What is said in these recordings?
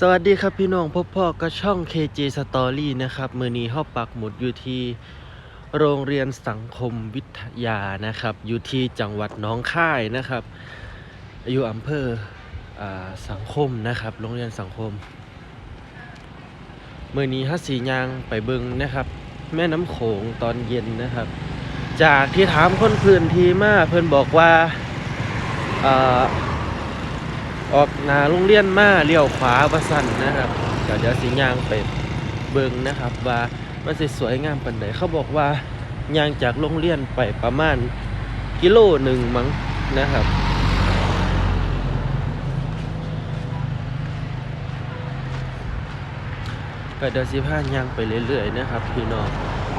สวัสดีครับพี่น้องพบพ่อก็ช่อง KJ Story นะครับ มือนี้ห้อปักหมุดอยู่ที่โรงเรียนสังคมวิทยานะครับ อยู่ที่จังหวัดน้องค่ายนะครับ อยู่อำเภออสังคมนะครับ โรงเรียนสังคม มือนี้ฮัสสียางไปเบิงนะครับ แม่น้ำโขงตอนเย็นนะครับ จากที่ถามคนพื้นที่มาเพื่อนบอกว่า ออกหนาโรงเรียนมาเลี้ยวขวาประสันนะครับก็เดี๋ยวสิย่างไปเบิงนะครับ ว่ามันสิสวยงามปานใดเขาบอกว่าย่างจากโรงเรียนไปประมาณกิโลหนึ่งมั้งนะครับก็เดี๋ยวสิพาย่างไปเรื่อยๆนะครับพี่น้อง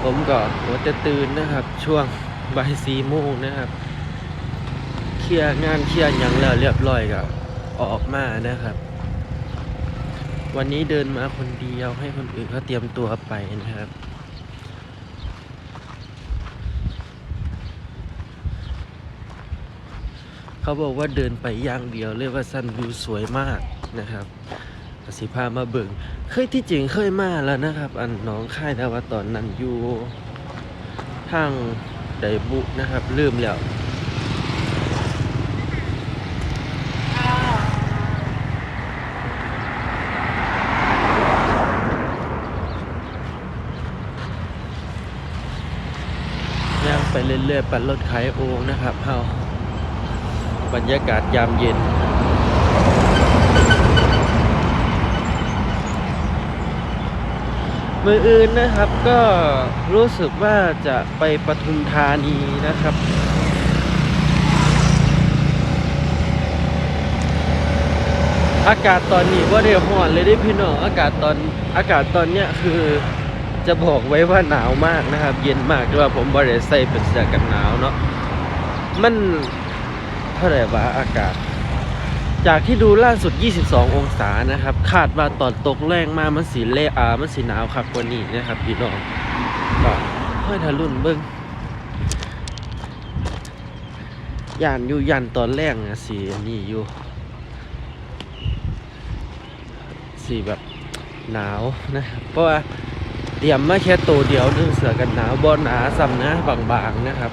ผมก็หัวจะตื่นนะครับ ช่วงบ่ายสี่โมงนะครับ เคลียร์งานเคลียร์ยังแล้วเรียบร้อยก็ ออกมานะครับ วันนี้เดินมาคนเดียวให้คนอื่นเขาเตรียมตัวไปนะครับเขาบอกว่าเดินไปอย่างเดียวเรียกว่าซันวิวสวยมากนะครับสิพามาเบิ่งเคยที่จริงเคยมาแล้วนะครับ อันน้องค่ายแต่ว่าตอนนั้นอยู่ทางไดบุนะครับลืมแล้ว ย่างไป เรื่อยๆปั่นรถขายโอ่งนะครับเฮาบรรยากาศยามเย็นมืออื่นนะครับก็รู้สึกว่าจะไปปทุมธานีนะครับ อากาศตอนนี้ว่าเรียร้อนเลยได้พี่น้องอากาศตอนอากาศตอนเนี้ยคือ จะบอกไว้ว่าหนาวมากนะครับ เย็นมากด้วยว่าผมบริเวณใส่เป็นเสื้อกันหนาวเนาะมันเท่าไหร่วะอากาศ จากที่ดูล่าสุด 22 องศานะครับคาดว่าตอนตกแรงมามันสีเละอามันสีหนาวครับกว่านี้นะครับพี่น้องก็ค่อยทะลุนเบิ้งย่านอยู่ยันตอนแรกนะสีอันนี้อยู่สีแบบหนาวนะครับเพราะว่า เตรียมมาแค่ตัวเดียวนึงเสือกันหนาวบอหนาซ้ำนะบางๆนะครับ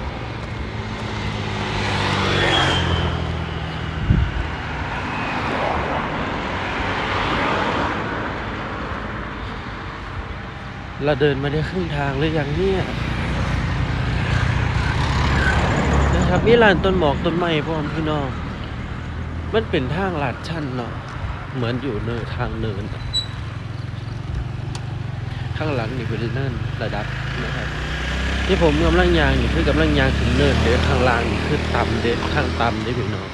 เราเดินมาได้ครึ่งทางหรือยังเนี่ยนะครับมีลานต้นหมอกต้นไม้พร้อมพี่น้อง มันเป็นทางลาดชันเนาะเหมือนอยู่เนินทางเนินอะ ข้างหลังนี่เป็นเนินระดับนะครับที่ผมกำลังยางนี่คือกำลังยางถึงเนินเด้ข้างล่างนี่คือต่ำเด้ข้างต่ำเด้พี่น้อง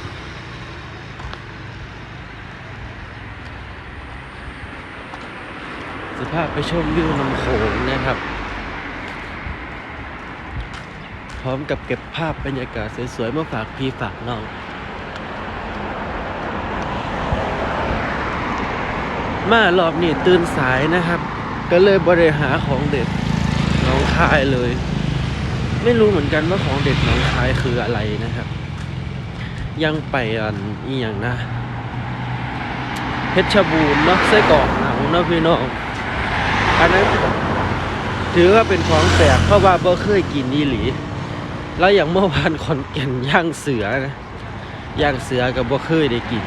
สภาพไปชมวิวน้ำโขงนะครับ พร้อมกับเก็บภาพบรรยากาศสวยๆมาฝากพี่ฝากน้องมารอบนี้ตื่นสายนะครับ ก็เลยบริหาของเด็ดหน้องคายเลย ไม่รู้เหมือนกันว่าของเด็ดหน้องคายคืออะไรนะครับ ยังไปอันอีอย่างนะเพชรบูรณ์เนาะไส้กรอกหนังเนาะพี่น้องอันนั้นถือว่าเป็นของแปลกเพราะว่าบ่เคยกินนี่หลี แล้วอย่างเมื่อวานขอนแก่นย่างเสือนะย่างเสือกับบ่เคยได้กิน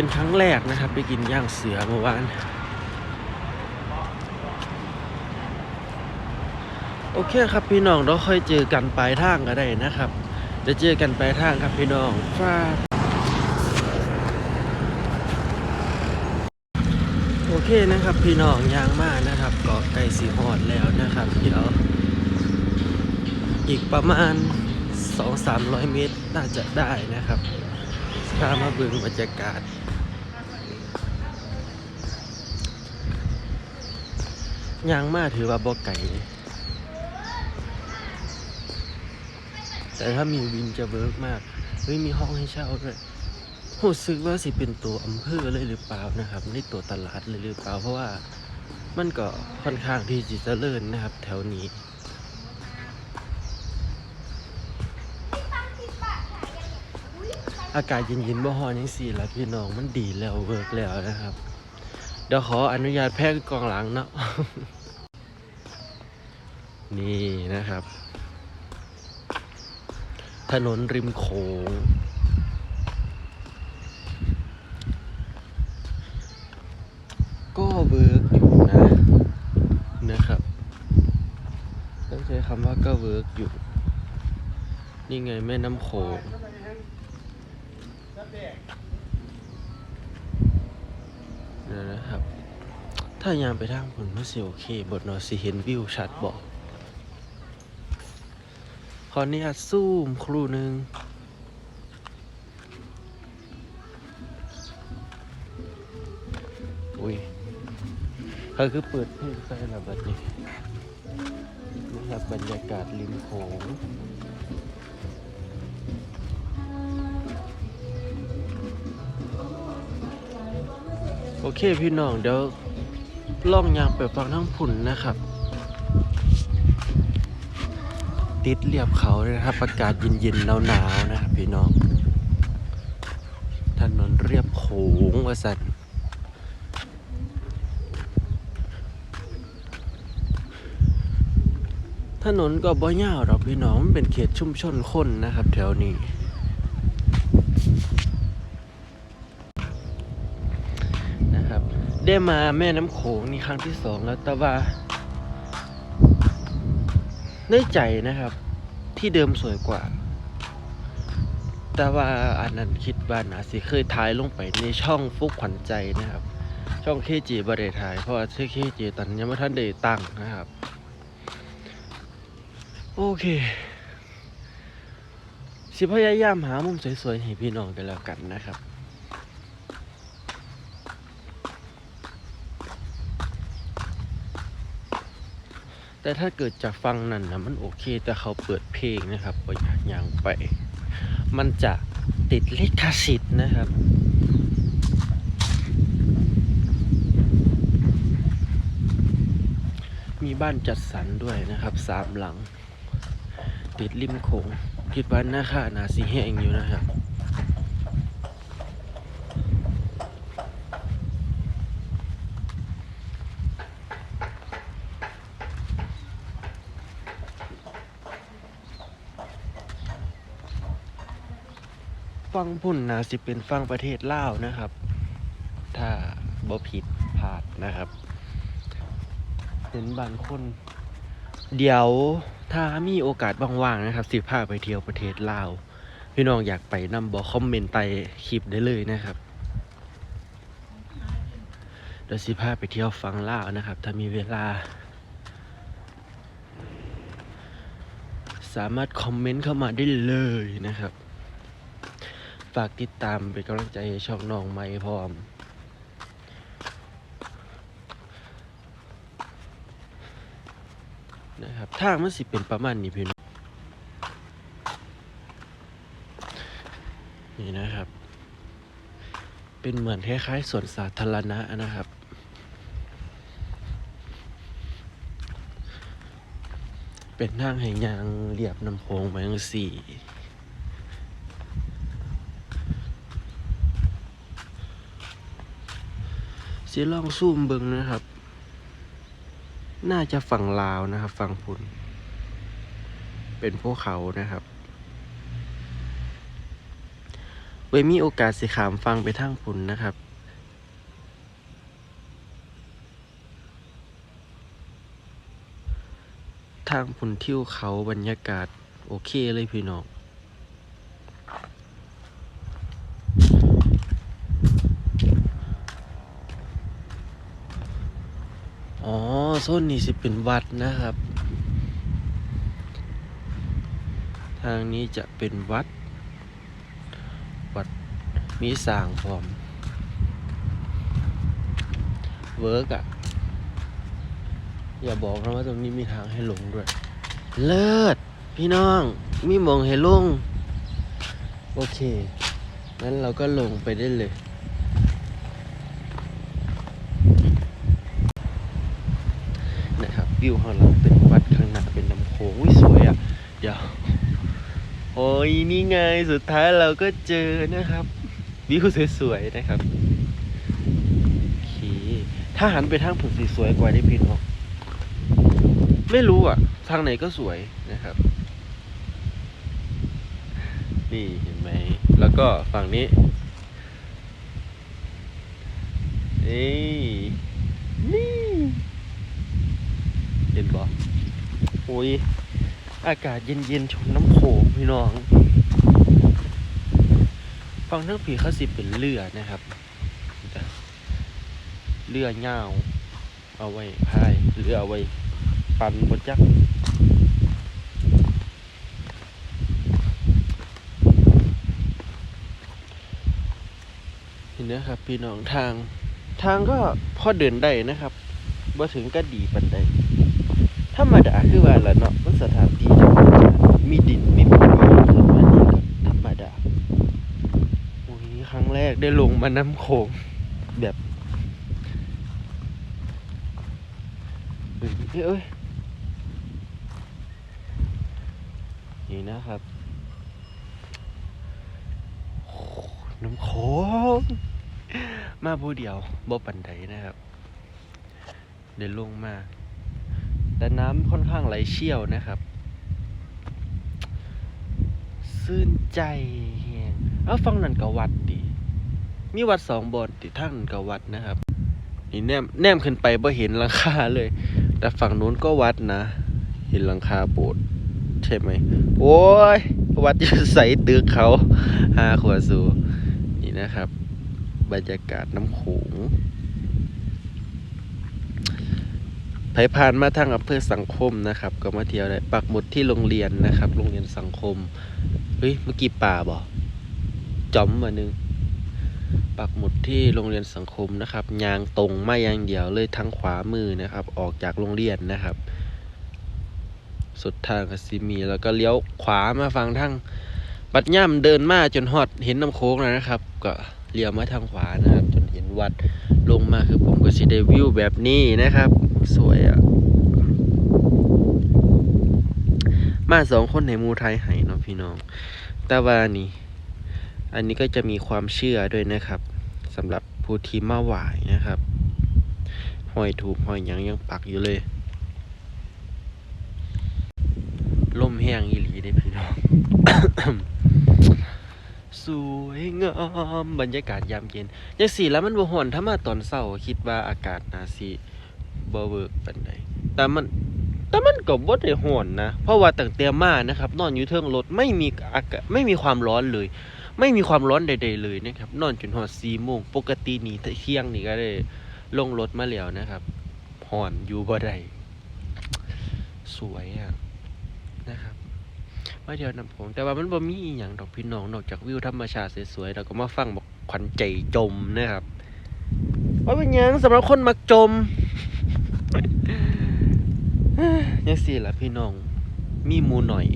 เป็นครั้งแรกนะครับไปกินย่างเสือเมื่อวานโอเคครับพี่น้องเราค่อยเจอกันปลายทางก็ได้นะครับ จะเจอกันปลายทางครับพี่น้องฟ้าโอเคนะครับพี่น้องยางมากนะครับก็ใกล้สีหอดแล้วนะครับเดี๋ยวอีกประมาณ 2-300 เมตรน่าจะได้นะครับพามาเบิ่งบรรยากาศ ยางมาถือว่าบ่ไก่แต่ถ้ามีวินจะเวิร์กมาก เฮ้ยมีห้องให้เช่าด้วยรู้สึกว่าสิเป็นตัวอำเภอเลยหรือเปล่านะครับไม่ตัวตลาดเลยหรือเปล่าเพราะว่ามันก็ค่อนข้างที่จะเจริญนะครับ แถวนี้อากาศเย็นๆบ่ฮอนจังซี่ละพี่น้องมันดีแล้วเวิร์กแล้วนะครับ เดี๋ยวขออนุญาตแพร่กองหลังเนาะ นี่นะครับ ถนนริมโขงก็เวิร์กอยู่นะนะครับต้องใช้คำว่าก็เวิร์กอยู่ นี่ไงแม่น้ำโขงนี่นะครับ ถ้ายามไปทางผลมันสิโอเค บทนอสิเห็นวิวชัดบอก ออนุญาตซูมครูหนึ่งอุ้ยเขาคือเปิดเพลงใส่ระบัดนี้นะครับบรรยากาศริมโขงโอเคพี่น้องเดี๋ยวล่องยางไปฟังทั้งผุนนะครับ ติดเรียบเขาเลยนะครับ อากาศเย็นๆหนาวๆนะครับพี่น้องถนนเรียบโขงวสันถนนก็บ่ยาวหรอกพี่น้องมันเป็นเขตชุมชนคนนะครับ แถวนี้ นะครับ ได้มาแม่น้ำโขงนี่ครั้งที่สองแล้วแต่ว่า ในใจนะครับ ที่เดิมสวยกว่า แต่ว่าอันนั้นคิดว่านาสิเคยถ่ายลงไปในช่องฟุกขวัญใจนะครับ ช่องเคจีบริถ่ายเพราะว่าเคจีตอนนนยังไม่ทันได้ตั้งนะครับ โอเค สิพยายามหามุมสวยๆให้พี่น้องกันแล้วกันนะครับ แต่ถ้าเกิดจากฟังนั่นนะมันโอเค แต่เขาเปิดเพลงนะครับก็อยากยังไป มันจะติดลิขสิทธิ์นะครับมีบ้านจัดสรรด้วยนะครับสามหลัง ติดริมโขงคิดว่าหน้าค่านาสีแห้งอยู่นะครับ ฟังพุ่นนาสิเป็นฟังประเทศลาวนะครับ ถ้าบ่ผิดพลาดนะครับเป็นบางคน เดี๋ยวถ้ามีโอกาสว่างๆนะครับ สิพาไปเที่ยวประเทศลาว พี่น้องอยากไปนำบอกคอมเมนต์ใต้คลิปได้เลยนะครับเดี๋ยวสิพาไปเที่ยวฟังลาวนะครับ ถ้ามีเวลา สามารถคอมเมนต์เข้ามาได้เลยนะครับากติดตามเป็นกำลังใจให้ช่องน้องไม้พร้อม นะครับทางมันสิเป็นประมาณนี้พี่น้องนี่นะครับ เป็นเหมือนคล้ายๆสวนสาธารณะนะครับเป็นทางให้ยางเรียบน้ำโพงไปทั้งสี่ สิลองซูมเบิงนะครับ น่าจะฝั่งลาวนะครับ ฝั่งพุนเป็นพวกเขานะครับ เว้มีโอกาสสิขามฟังไปทางพุนนะครับทางพุนทิวเขาบรรยากาศโอเคเลยพี่น้อง อ๋อ โซนนี้สิเป็นวัดนะครับ ทางนี้จะเป็นวัด วัดมีสางพร้อม เวิร์กอะอย่าบอกนะว่าตรงนี้มีทางให้ลงด้วย เลิศพี่น้อง มีมองให้ลง โอเค งั้นเราก็ลงไปได้เลย นะครับวิวของเราเป็นวัดข้างหน้าเป็นน้ำโขงวิสว ยอะเดี๋ยวโอโอ้ยนี่ไงสุดท้ายเราก็เจอนะครับวิวสวยๆนะครับโอเคถ้าหันไปทางผุนสีสวยกว่าได้พี่น้องไม่รู้อะ ทางไหนก็สวยนะครับ นี่เห็นไหม แล้วก็ฝั่งนี้นี่นี่ เห็นบ่โอ้ย อากาศเย็นๆชมน้ำโขงพี่น้อง ฟังทั้งผีเขาสิเป็นเรือนะครับ เรือเงาเอาไว้พายเรือเอาไว้ ปั่นบนจักรเห็นนะครับพี่น้องทาง ทางก็พอเดินได้นะครับบ่ถึงก็ดีปันใด ธรรมดาคือว่าละเนาะมันสถานที่ธรรมดามีดินมีภูเขาขึ้นมานี่ก็ธรรมดาโอ้ยครั้งแรกได้ลงมาน้ำโขงแบบเอ้ยเอ้ยนี่นะครับโอ้น้ำโขงมาผู้เดียวบ่ปันไดนะครับ เดินลงมา แต่น้ำค่อนข้างไหลเชี่ยวนะครับซื่นใจแฮงเอาฟังนั่นก็วัดดิมีวัดสองบอนติทั้งนั้นก็วัดนะครับ นี่แนมแนมขึ้นไปบ่เห็นหลังคาเลย แต่ฝั่งนู้นก็วัดนะ เห็นหลังคาโบสถ์ใช่ไหม โอ้ย วัดจะใส่ตึกเขาหาขวดสูนี่นะครับ บรรยากาศน้ำโขงไผผ่านมาทางอำเภอสังคมนะครับ ก็มาเที่ยวได้ปักหมุดที่โรงเรียนนะครับ โรงเรียนสังคมเฮ้ยเมื่อกี้ป่าบ่จอมมาหนึ่งปักหมุดที่โรงเรียนสังคมนะครับยางตรงไมาอย่างเดียวเลยทางขวามือนะครับ ออกจากโรงเรียนนะครับ สุดทางกสิมีแล้วก็เลี้ยวขวามาฟังทางบัดย่ำเดินมาจนฮอดเห็นน้ำโค้งแล้วนะครับ ก็เลี้ยวมาทางขวานะครับ จนเห็นวัดลงมาคือผมก็สิได้วิวแบบนี้นะครับ สวยอะ่ะ มาสองคนในมูไทยไห้เนาะพี่น้อง แต่ว่านี่อันนี้ก็จะมีความเชื่อด้วยนะครับสำหรับผู้ที่มาไหว้นะครับห้อยถูกห้อยยังยังปักอยู่เลยลมแห้งอีหลีได้พี่น้อง สวยงามบรรยากาศยามเย็นจังสีแล้วมันบ่ฮ้อนถ้ามาตอนเช้าคิดว่าอากาศนาสิ บ่เวิร์กปานใดแต่มันแต่มันก็บ่ได้ฮ้อนนะ เพราะว่าตั้งแต่มานะครับ นอนอยู่เทิงรถไม่มีอากาศไม่มีความร้อนเลย ไม่มีความร้อนใด ๆ เลยนะครับ นอนจนฮอด4โมงปกตินี่เที่ยงนี่ก็ได้ลงรถมาแล้วนะครับฮ้อนอยู่บ่ได้สวยอะนะครับมาเที่ยวน้ำโขงแต่ว่ามันบ่มีอหย่างดอกพี่น้องนอกจากวิวธรรมชาติสวยๆแล้วก็มาฟังบอกขวัญใจจมนะครับว่าเป็นยังสำหรับคนมักจม ยังสี่ละพี่น้อง มีมูหน่อย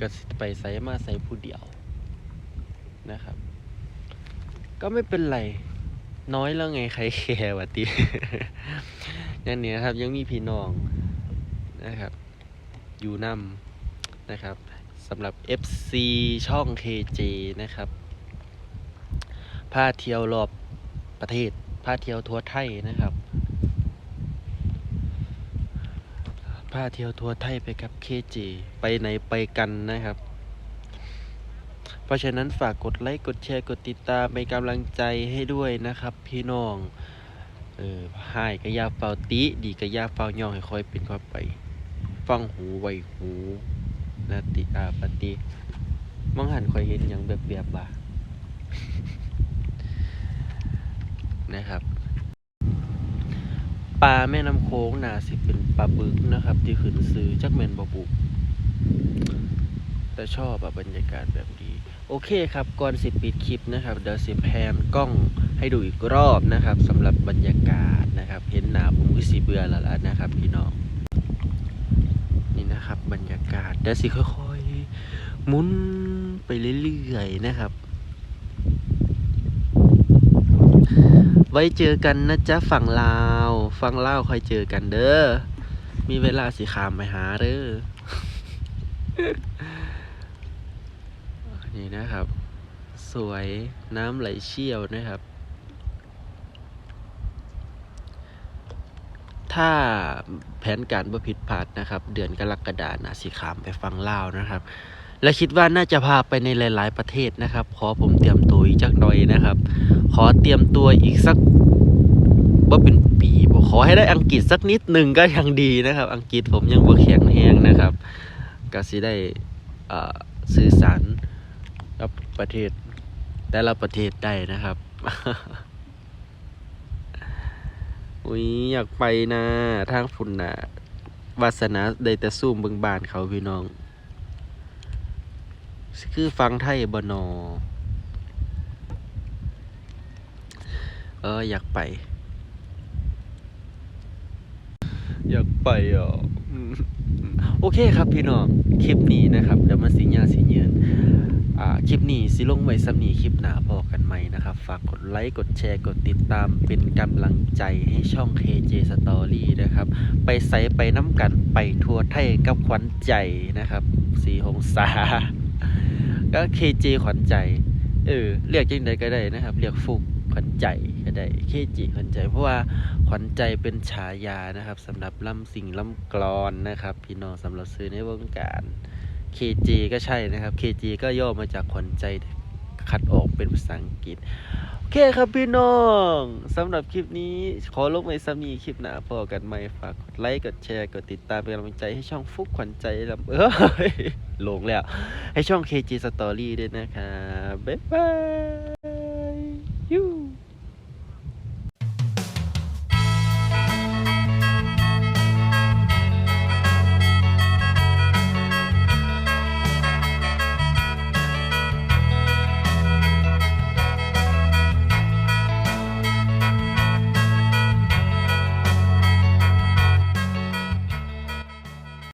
ก็ไปใส่มาใส่ผู้เดียวนะครับ ก็ไม่เป็นไร น้อยแล้วไงใครแคร์วะติอย่างนี้นะครับ ยังมีพี่น้องนะครับ อยู่นำนะครับสำหรับ FC ช่อง KJ นะครับพาเที่ยวรอบประเทศพาเที่ยวทั่วไทยนะครับพาเที่ยวทั่วไทยไปกับ KJ ไปไหนไปกันนะครับ เพราะฉะนั้นฝากกดไลค์กดแชร์กดติดตามเป็นกำลังใจให้ด้วยนะครับ พี่น้อง เออหายกะยาเฝ้าติดีกระยาเฝ้าย่องให้คอยเป็นค่อยไป ฟังหูไวหูนาติอาปฏิมองหันคอยเห็นอย่างแบบแบบบ่านะครับ ปลาแม่น้ำโค้งนาสิเป็นปลาบึกนะครับ ที่ขึ้นซื้อจักแมนบบุแต่ชอบอะบรรยากาศแบบนี้โอเคครับก่อนสิปิดคลิปนะครับเดี๋ยวสิแพนกล้องให้ดูอีกรอบนะครับสำหรับบรรยากาศนะครับ เห็นหนาผมก็สีเบื่อแล้วล่ะนะครับพี่น้องนี่นะครับ บรรยากาศเดี๋ยวสิค่อยๆมุนไปเรื่อยๆนะครับ ไว้เจอกันนะจ๊ะฝั่งลาว ฝั่งลาค่อยเจอกันเด้อ มีเวลาสิขามไปหาเด้อ นี่นะครับ สวยน้ำไหลเชี่ยวนะครับ ถ้าแผนการบ่ผิดพลาดนะครับ เดือนกรกฎานะสิขามไปฟังเล่านะครับ และคิดว่าน่าจะพาไปในหลาย ๆ ประเทศนะครับ ขอผมเตรียมตัวอีกจักหน่อยนะครับ ขอเตรียมตัวอีกสักว่เป็น ปีบขอให้ได้อังกฤษสักนิดหนึ่งก็ยังดีนะครับ อังกฤษผมยังบ่แข็งแห้งนะครับก็สิได้สื่อสารกับประเทศแต่ละประเทศได้นะครับอุ้ยอยากไปนะทางฝุ่นนะวาสนาได้แต่ซูมเบิงบานเขาพี่น้อง คือฟังไทยบนอเอออยากไป อยากไปอะอืมโอเคครับพี่น้อง คลิปนี้นะครับเดี๋ยวมาสิญญาสิเยือนอ่า คลิปนี้สิลงไว้สำนีคลิปหนาพอกันใหม่นะครับ ฝากกดไลค์ กดแชร์ กดติดตามเป็นกำลังใจให้ช่อง KJ Story นะครับ ไปใส่ไปน้ำกันไปทัวร์ไทยกับขวัญใจนะครับ สีหงษาก็ KJ ขวัญใจ เออ เรียกยังไงก็ได้นะครับ เรียกฟุกขวัญใจก็ ได้ KJ ขวัญใจ เพราะว่าขวัญใจเป็นฉายานะครับสำหรับล่ำสิ่งล่ำกลอนนะครับ พี่น้องสำหรับซื้อในวงการ KJ ก็ใช่นะครับ KJ ก็ย่อมาจากขวัญใจคัดออกเป็นภาษาอังกฤษ โอเคครับพี่น้องสำหรับคลิปนี้ขอลงไว้ซ้ำนีคลิปหน้าพอกันไหมฝากกดไลค์กดแชร์กดติดตามเป็นกำลังใจให้ช่องฟุกขวัญใจลำเอ้ยลงแล้ว ให้ช่อง KG Story ด้วยนะครับ บ๊ายบาย